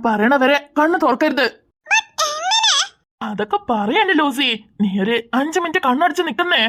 ഞാൻ പറയണ വരെ കണ്ണ് തുറക്കരുത്. അതൊക്കെ പറയണ്ട ലൂസി. നീ ഒരു അഞ്ചു മിനിറ്റ് കണ്ണടച്ച് നിക്കുന്നേ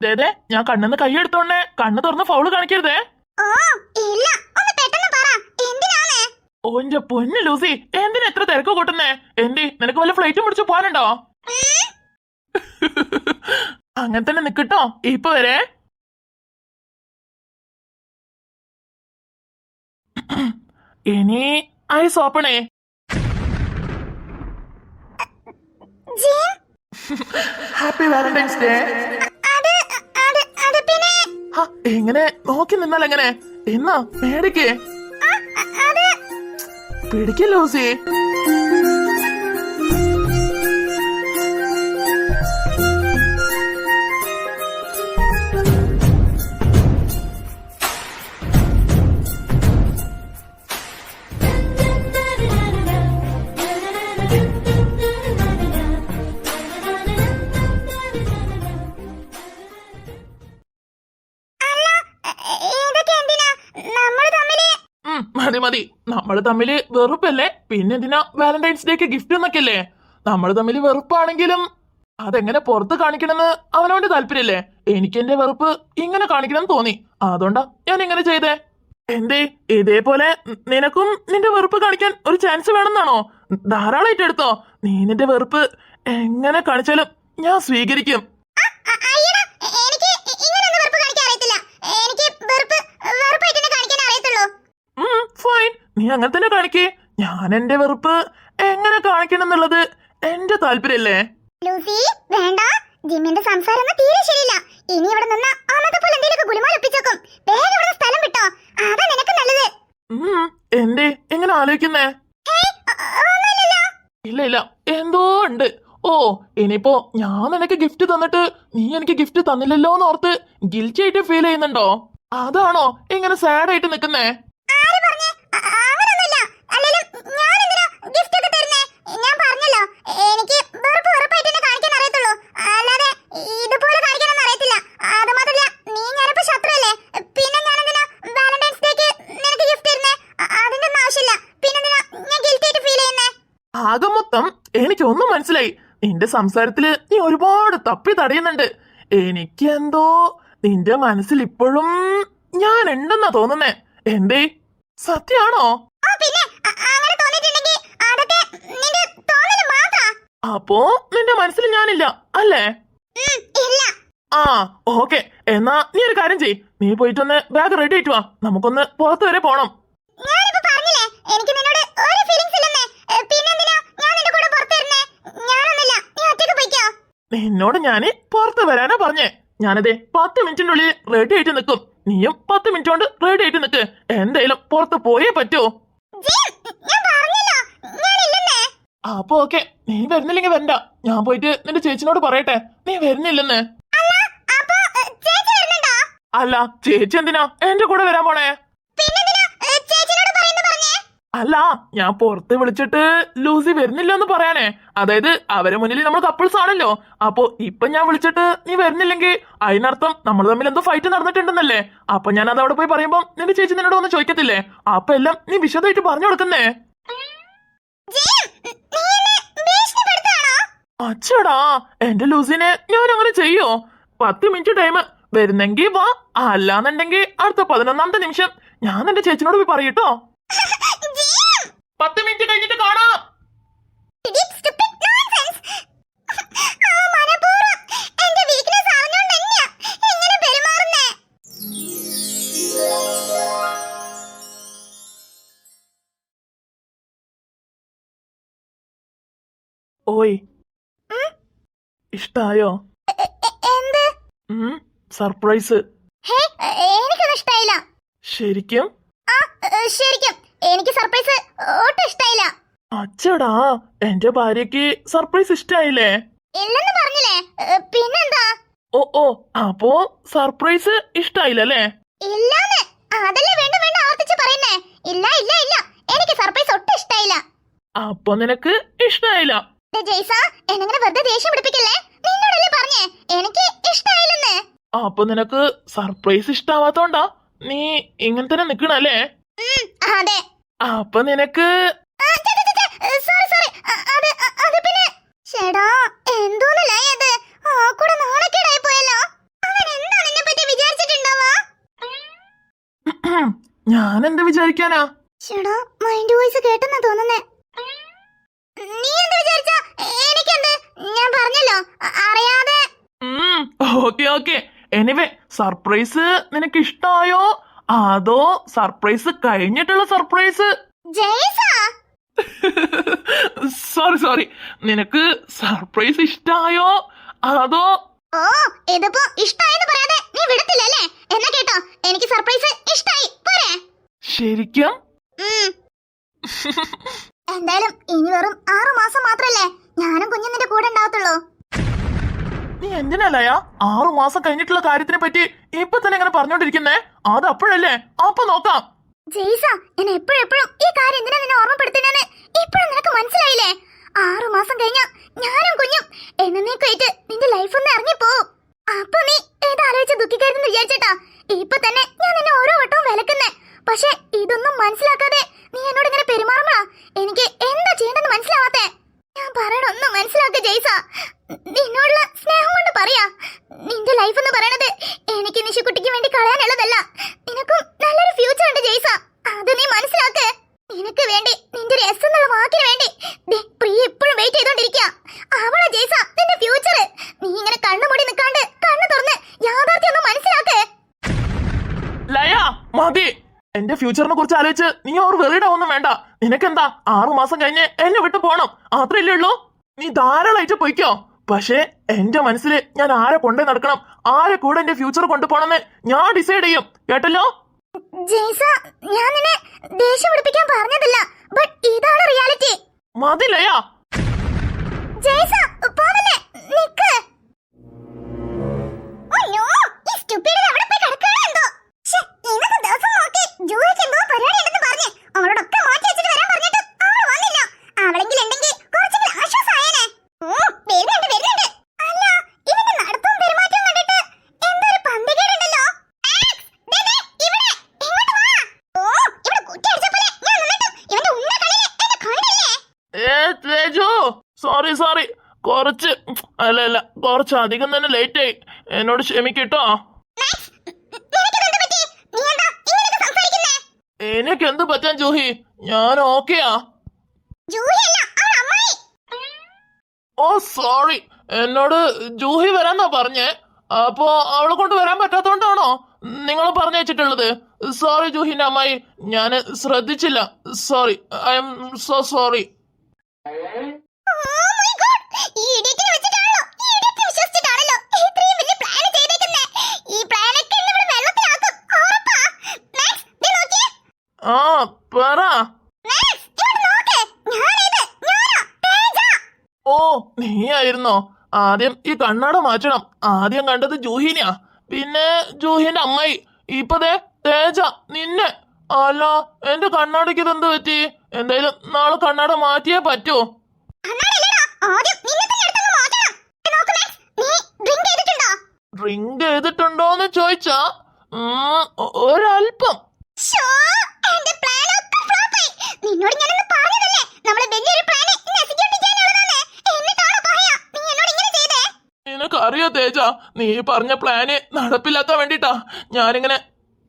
അതെ ഞാൻ കണ്ണെന്ന് കൈയെടുത്തോണ്ടേ കണ്ണ് തുറന്ന് ഫൗൾ കാണിക്കരുതേ. ഓന്റെ പൊന്ന് ലൂസി. എന്തിനാ എത്ര തിരക്ക് കൂട്ടുന്നേ? എന്തി നിനക്ക് വല്ല ഫ്ലൈറ്റും പിടിച്ച് പോകാനുണ്ടോ? അങ്ങനെ തന്നെ നിക്കട്ടോ ഇപ്പൊ വരെ. ഇനി ഐസ് ഓപ്പണേ ജിം ഹാപ്പി വാലന്റൈൻസ് ഡേ എങ്ങനെ? നോക്കി നിന്നാൽ എങ്ങനെ? എന്നാ മേടിക്കേ പേടിക്കല്ലോ അത് മതി മതി. നമ്മൾ തമ്മിൽ വെറുപ്പല്ലേ? പിന്നെ എന്തിനാ വാലന്റൈൻസ് ഡേക്ക് ഗിഫ്റ്റ് എന്നൊക്കെയല്ലേ? നമ്മൾ തമ്മിൽ വെറുപ്പാണെങ്കിലും അതെങ്ങനെ പുറത്ത് കാണിക്കണമെന്ന് അവനവന്റെ താല്പര്യല്ലേ? എനിക്ക് എന്റെ വെറുപ്പ് ഇങ്ങനെ കാണിക്കണം തോന്നി. അതുകൊണ്ടാ ഞാൻ ഇങ്ങനെ ചെയ്തേ. എന്തേ? ഇതേപോലെ നിനക്കും നിന്റെ വെറുപ്പ് കാണിക്കാൻ ഒരു ചാൻസ് വേണമെന്നാണോ? ധാരാളം ഏറ്റെടുത്തോ നീ നിന്റെ വെറുപ്പ് എങ്ങനെ കാണിച്ചാലും ഞാൻ സ്വീകരിക്കും അ- അയ്യടാ എനിക്ക് ഇങ്ങനൊന്നും വെറുപ്പ് കാണിക്കാൻ അറിയത്തില്ല എനിക്ക് വെറുപ്പ് വെറുപ്പായിട്ട് തന്നെ കാണിക്കാൻ അറിയത്തുള്ളൂ ഉം, ഫൈൻ നീ അങ്ങനെ തന്നെ കാണിക്കേ. ഞാൻ എന്റെ വെറുപ്പ് എങ്ങനെ കാണിക്കണം എന്നുള്ളത് എന്റെ താല്പര്യല്ലേ? ലൂസി വേണ്ട. ജിമ്മിന്റെ സംസാരം തീരെ ശരിയില്ല. ഇനി ഇവിടെ നിന്ന് അന്നത്തെ പോലെ എന്തെങ്കിലുമൊക്കെ ഗുലുമാൽ ഒപ്പിച്ചേക്കും വേഗം ഇവിടെ സ്ഥലം വിട്ടോ. അതാ നിനക്ക് നല്ലത്. എന്തേ? എങ്ങനെ ആലോചിക്കുന്നേ? ഇല്ല ഇല്ല. എന്തോ ഉണ്ട്. ഓ ഇനിയിപ്പോ ഞാൻ നിനക്ക് ഗിഫ്റ്റ് തന്നിട്ട് നീ എനിക്ക് ഗിഫ്റ്റ് തന്നില്ലല്ലോ എന്ന് ഓർത്ത് ഗിൽറ്റി ആയിട്ട് ഫീൽ ചെയ്യുന്നുണ്ടോ? അതാണോ ഇങ്ങനെ സാഡ് ആയിട്ട് നിൽക്കുന്നേ ആര് പറഞ്ഞേ അ- അങ്ങനൊന്നുമില്ല അല്ലെങ്കിലും ഞാൻ എന്തിനാ ഗിഫ്റ്റ് ഒക്കെ തരുന്നേ? ഞാൻ പറഞ്ഞല്ലോ. എനിക്ക് വെറുപ്പ് വെറുപ്പായിട്ട് തന്നെ കാണിക്കാൻ അറിയത്തുള്ളൂ. അല്ലാതെ ഇതുപോലെ കാണിക്കാനൊന്നും അറിയത്തില്ല. അത് മാത്രമല്ല നീ ഞാനിപ്പോ ശത്രുവല്ലേ? പിന്നെ ഞാൻ എന്തിനാ വാലന്റൈൻസ് ഡേക്ക് നിനക്ക് ഗിഫ്റ്റ് തരുന്നേ? അതിന്റെ ഒന്നും ആവശ്യമില്ല. പിന്നെ എന്തിനാ ഞാൻ ഗിൽറ്റി ഫീൽ ചെയ്യുന്നേ? ആകെ മൊത്തം എനിക്കൊന്നും മനസ്സിലായി. നിന്റെ സംസാരത്തിൽ നീ ഒരുപാട് തപ്പി തടയുന്നുണ്ട്. എനിക്ക് എന്തോ നിന്റെ മനസ്സിൽ ഇപ്പോഴും ഞാൻ ഉണ്ടെന്നാ തോന്നുന്നേ. എന്തേ? സത്യാണോ ഓ പിന്നെ അ- അങ്ങനെ തോന്നിയിട്ടുണ്ടെങ്കിൽ അതൊക്കെ നിന്റെ തോന്നൽ മാത്രാ അപ്പോ നിന്റെ മനസ്സിൽ ഞാനില്ല അല്ലേ? ആ ഓക്കെ. എന്നാ നീ ഒരു കാര്യം ചെയ് നീ പോയിട്ടൊന്ന് ബാഗ് റെഡി ആയിട്ട് വാ. നമുക്കൊന്ന് പുറത്ത് വരെ പോണം. നിന്നോട് ഞാൻ പുറത്ത് വരാനാ പറഞ്ഞേ. ഞാനതെ പത്ത് മിനിറ്റിന്റെ ഉള്ളിൽ റെഡി ആയിട്ട് നിൽക്കും. നീയും പത്ത് മിനിറ്റ് കൊണ്ട് റെഡി ആയിട്ട് നിൽക്ക് എന്തായാലും പുറത്ത് പോയേ പറ്റൂ ജിം, ഞാൻ പറഞ്ഞല്ലോ ഞാനില്ലെന്നേ അപ്പൊ ഓക്കെ നീ വരുന്നില്ലെങ്കിൽ വരണ്ട. ഞാൻ പോയിട്ട് നിന്റെ ചേച്ചിനോട് പറയട്ടെ. നീ വരുന്നില്ലെന്ന്. അല്ല ചേച്ചി എന്തിനാ? എന്റെ കൂടെ വരാൻ പോണേ. അല്ല ഞാൻ പുറത്ത് വിളിച്ചിട്ട് ലൂസി വരുന്നില്ല എന്ന് പറയാനേ. അതായത് അവരെ മുന്നിൽ നമ്മൾ കപ്പിൾസ് ആണല്ലോ. അപ്പൊ ഇപ്പൊ ഞാൻ വിളിച്ചിട്ട് നീ വരുന്നില്ലെങ്കിൽ അതിനർത്ഥം നമ്മൾ തമ്മിൽ എന്തോ ഫൈറ്റ് നടന്നിട്ടുണ്ടെന്നല്ലേ? അപ്പൊ ഞാൻ അത് അവിടെ പോയി പറയുമ്പോ നിന്റെ ചേച്ചി നിന്നോട് ഒന്ന് ചോദിക്കത്തില്ലേ? അപ്പൊ എല്ലാം നീ വിശദമായിട്ട് പറഞ്ഞു കൊടുക്കുന്നേ ജിം, നീ എന്നെ ഭീഷണിപ്പെടുത്താണോ അച്ചടാ എന്റെ ലൂസിനെ ഞാൻ അങ്ങനെ ചെയ്യോ? പത്ത് മിനിറ്റ് ടൈം വരുന്നെങ്കി വാ. അല്ലാന്നുണ്ടെങ്കിൽ അടുത്ത പതിനൊന്നാമത്തെ നിമിഷം ഞാൻ എന്റെ ചേച്ചിനോട് പോയി പറയട്ടോ പത്ത് മിനിറ്റ് കഴിഞ്ഞിട്ട് കാണാം. Idiot, ഇഷ്ടായോ? സർപ്രൈസ്. എനിക്കത് ഇഷ്ടായില്ല. ശരിക്കും? ശരിക്കും. എനിക്ക് സർപ്രൈസ് ഒട്ടും ഇഷ്ടായില്ല. അച്ചടാ എന്റെ ഭാര്യക്ക് സർപ്രൈസ് ഇഷ്ടായില്ലേ? ഇല്ലെന്ന് പറഞ്ഞില്ലേ? പിന്നെന്താ? ഓ ഓ അപ്പോ സർപ്രൈസ് ഇഷ്ടായില്ലല്ലേ? ഇല്ലാന്ന്. അതല്ലേ വേണ്ട വേണ്ട ആവർത്തിച്ച് പറയുന്നേ. ഇല്ല ഇല്ല ഇല്ല. എനിക്ക് സർപ്രൈസ് ഒട്ടും ഇഷ്ടായില്ല. അപ്പൊ നിനക്ക് ഇഷ്ടായില്ല. ജയ്സ എന്നെങ്ങനെ വെറുതെ ദേഷ്യം പിടിപ്പിക്കല്ലേ? നിന്നോടല്ലേ പറഞ്ഞേ? എനിക്ക് ഇഷ്ടായില്ലെന്ന്. അപ്പൊ നിനക്ക് സർപ്രൈസ് ഇഷ്ടാവാത്തോണ്ടാ നീ ഇങ്ങനെ തന്നെ നിക്കണല്ലേ? അതെ. അപ്പൊ നിനക്ക് സോറി സോറി അത് അ- അത് പിന്നെ ചേടാ എന്തോന്നല്ലേ ആ കൂടെ നാണക്കേടായി പോയല്ലോ. അവൻ എന്താ നിന്നെ പറ്റി വിചാരിച്ചിട്ടുണ്ടാവാ? ഞാൻ എന്ത് വിചാരിക്കാനാ? ചേടാ മൈൻഡ് വോയിസ് കേട്ടെന്നാ തോന്നുന്നേ നീ എന്ത് വിചാരിച്ച എനിക്കെന്ത് ഞാൻ പറഞ്ഞല്ലോ അ- അറിയാതെ. Okay okay. എനിവേ സർപ്രൈസ് നിനക്ക് ഇഷ്ടായോ അതോ സർപ്രൈസ് കഴിഞ്ഞിട്ടുള്ള സർപ്രൈസ് സോറി സോറി നിനക്ക് സർപ്രൈസ് ഇഷ്ടായോ? അതോ? ഓ ഇതിപ്പോ ഇഷ്ടായെന്ന് പറയാതെ നീ വിടത്തില്ലല്ലേ? എന്നാ കേട്ടോ എനിക്ക് സർപ്രൈസ് ഇഷ്ടായി. പോരെ. ശരിക്കും? എന്തായാലും ഇനി വെറും ആറു മാസം മാത്രല്ലേ ഞാനും കുഞ്ഞു നിന്റെ കൂടെ ഉണ്ടാവത്തുള്ളൂ. നീ എന്തിനല്ലയാ ആറു മാസം കഴിഞ്ഞിട്ടുള്ള കാര്യത്തിനെ പറ്റി ഇപ്പൊ തന്നെ ഇങ്ങനെ പറഞ്ഞോണ്ടിരിക്കുന്നേ? അത് അപ്പോഴല്ലേ? അപ്പൊ നോക്കാം. ജെയ്സ ഞാൻ എപ്പോഴെപ്പോഴും ഈ കാര്യം എന്തിനാ നിന്നെ ഓർമ്മപ്പെടുത്തുന്നെന്ന് ഇപ്പോഴും നിനക്ക് മനസ്സിലായില്ലേ? ആറു മാസം കഴിഞ്ഞ ഞാനും കുഞ്ഞും എന്നേക്കായിട്ട് നിന്റെ ലൈഫ് ഒന്ന് ഇറങ്ങിപ്പോവും അപ്പൊ നീ ഏതാലോചിച്ച് ദുഃഖിക്കരുതെന്ന് വിചാരിച്ചേട്ടാ ഇപ്പൊ തന്നെ ഞാൻ നിന്നെ ഓരോ വട്ടവും വിലക്കുന്നേ പക്ഷെ ഇതൊന്നും മനസ്സിലാക്കാതെ നീ എന്നോട് ഇങ്ങനെ പെരുമാറുമ്പോഴാ എനിക്ക് എന്താ ചെയ്യേണ്ടെന്ന് മനസ്സിലാവാത്തെ ഞാൻ പറയണൊന്നും മനസ്സിലാക്ക ജെയ്സ നിന്നോടുള്ള സ്നേഹം കൊണ്ട് പറയാ നിന്റെ ലൈഫ് എന്ന് പറയണത് എനിക്ക് നിശുക്കുട്ടിക്ക് വേണ്ടി കളയാനുള്ളതല്ല നിനക്കും നല്ലൊരു ഫ്യൂച്ചർ ഉണ്ട് ജെയ്സ. അത് നീ മനസ്സിലാക്ക്. നിനക്ക് വേണ്ടി നിന്റെ ഒരു എസ് എന്നുള്ള വാക്കിന് വേണ്ടി. പ്രിയ ഇപ്പോഴും വെയിറ്റ് ചെയ്തോണ്ടിരിക്കുക അവളാ ജെയ്സ നിന്റെ ഫ്യൂച്ചർ നീ ഇങ്ങനെ കണ്ണുമൂടി നിൽക്കാണ്ട് കണ്ണു തുറന്ന് യാഥാർത്ഥ്യം ഒന്ന് മനസ്സിലാക്ക്. ലയ മതി. എന്റെ ഫ്യൂച്ചറിനെ കുറിച്ച് ആലോചിച്ച് നീ ഓർ വെറിയുടെ ഒന്നും വേണ്ട. നിനക്കെന്താ ആറു മാസം കഴിഞ്ഞ് എന്നെ വിട്ടു പോണം. അത്രയല്ലേ ഉള്ളൂ? നീ ധാരാളമായിട്ട് പൊയ്ക്കോ. പക്ഷേ എന്റെ മനസ്സിൽ ഞാൻ ആരെ കൊണ്ടേ നടക്കണം? ആരെ കൂടെ എന്റെ ഫ്യൂച്ചർ കൊണ്ടുപോകണമെന്ന് ഞാൻ ഡിസൈഡ് ചെയ്യും. കേട്ടല്ലോ? ജെയ്സ ഞാൻ നിന്നെ ദേഷ്യം പിടിപ്പിക്കാൻ പറഞ്ഞതല്ല ബട്ട് ഇതാണ് റിയാലിറ്റി മതിലയാ. ജെയ്സ സോറി സോറി കുറച്ച് അല്ല അല്ല കുറച്ച് അധികം തന്നെ ലേറ്റ് ആയി. എന്നോട് ക്ഷമിക്കട്ടോ? എനിക്ക് എന്ത് പറ്റാൻ ജൂഹി? ഞാൻ ഓക്കെയാ ഓ സോറി എന്നോട് ജൂഹി വരാന്നാ പറഞ്ഞേ. അപ്പോ അവളെ കൊണ്ട് വരാൻ പറ്റാത്തോണ്ടാണോ നിങ്ങൾ പറഞ്ഞു വെച്ചിട്ടുള്ളത്? സോറി ജൂഹിന്റെ അമ്മായി. ഞാൻ ശ്രദ്ധിച്ചില്ല. Sorry I am so sorry ആ പറ. ഓ നീയായിരുന്നോ? ആദ്യം ഈ കണ്ണട മാറ്റണം. ആദ്യം കണ്ടത് ജൂഹിനെയാ. പിന്നെ ജൂഹിന്റെ അമ്മായി. ഇപ്പതേ തേജ നിന്നെ. അല്ല എന്റെ കണ്ണാടിക്ക് ഇതെന്ത് പറ്റി? എന്തായാലും നാളെ കണ്ണട മാറ്റിയേ പറ്റൂ. ഡ്രിങ്ക് ചെയ്തിട്ടുണ്ടോന്ന് ചോദിച്ചാ ഒരല്പം. നിന്നോട് ഞാനൊന്ന് പറഞ്ഞതല്ലേ? നമ്മൾ വലിയൊരു പ്ലാൻ എക്സിക്യൂട്ട് എന്നിട്ടാണോ പറയാ നീ എന്നോട് ഇങ്ങനെ ചെയ്തേ? നിനക്കറിയോ തേജ നീ പറഞ്ഞ പ്ലാന് നടപ്പില്ലാത്ത വേണ്ടിട്ടാ ഞാനിങ്ങനെ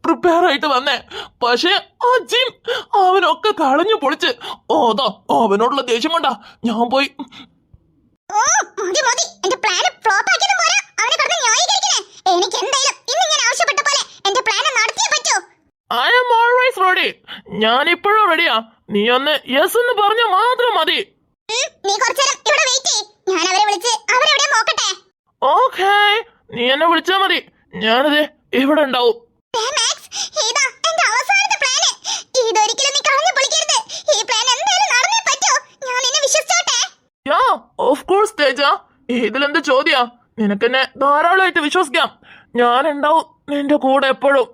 പ്രിപ്പയർ ആയിട്ട് വന്നേ. പക്ഷെ ആ ജിം അവനൊക്കെ കളഞ്ഞു പൊളിച്ച്. ഓതാ അവനോടുള്ള ദേഷ്യം കൊണ്ടാ ഞാൻ പോയി. ഓ മതി മതി. എന്റെ പ്ലാൻ ഫ്ലോപ്പ് ആക്കിയത് പോരാ. അവനെ കിടന്ന് ന്യായീകരിക്കണേ. എനിക്ക് എന്തായാലും ഇന്ന് ഞാൻ ആവശ്യപ്പെട്ട പോലെ എന്റെ പ്ലാൻ നടത്തിയേ പറ്റൂ. ഐ ആം ഓൾവേസ് റെഡി ഞാൻ ഇപ്പോഴും റെഡിയാ നീ ഒന്ന് യെസ് എന്ന് പറഞ്ഞ മാത്രം മതി. ഉം, നീ കുറച്ചേരം ഇവിടെ വെയിറ്റ് ഞാൻ അവരെ വിളിച്ച് അവരെവിടെ നോക്കട്ടെ? ഓക്കേ നീ എന്നെ വിളിച്ചാ മതി. ഞാനത് ഇവിടെ ഉണ്ടാവും. ദേ തേജ ഇതിലെന്ത് ചോദ്യാ? നിനക്കെന്നെ ധാരാളമായിട്ട് വിശ്വസിക്കാം. ഞാൻ ഉണ്ടാവും നിന്റെ കൂടെ എപ്പോഴും.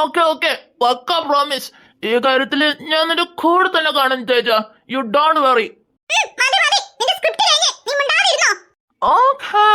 ഓക്കെ പ്രോമിസ് ഈ കാര്യത്തിൽ ഞാൻ നിന്റെ കൂടെ തന്നെ കാണും Teja you don't worry okay